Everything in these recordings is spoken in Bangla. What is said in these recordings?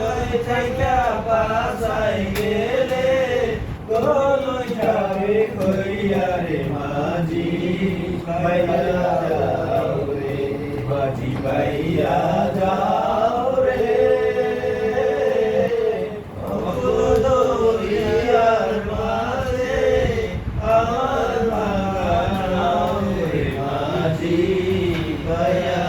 আলোয় থাইকা রে মাঝি যাও রে মাঝি আমার বাগানাও রে মাঝি ভাইয়া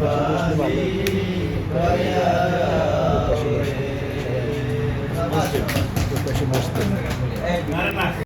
বুঝতে পারলে পাশে বসতে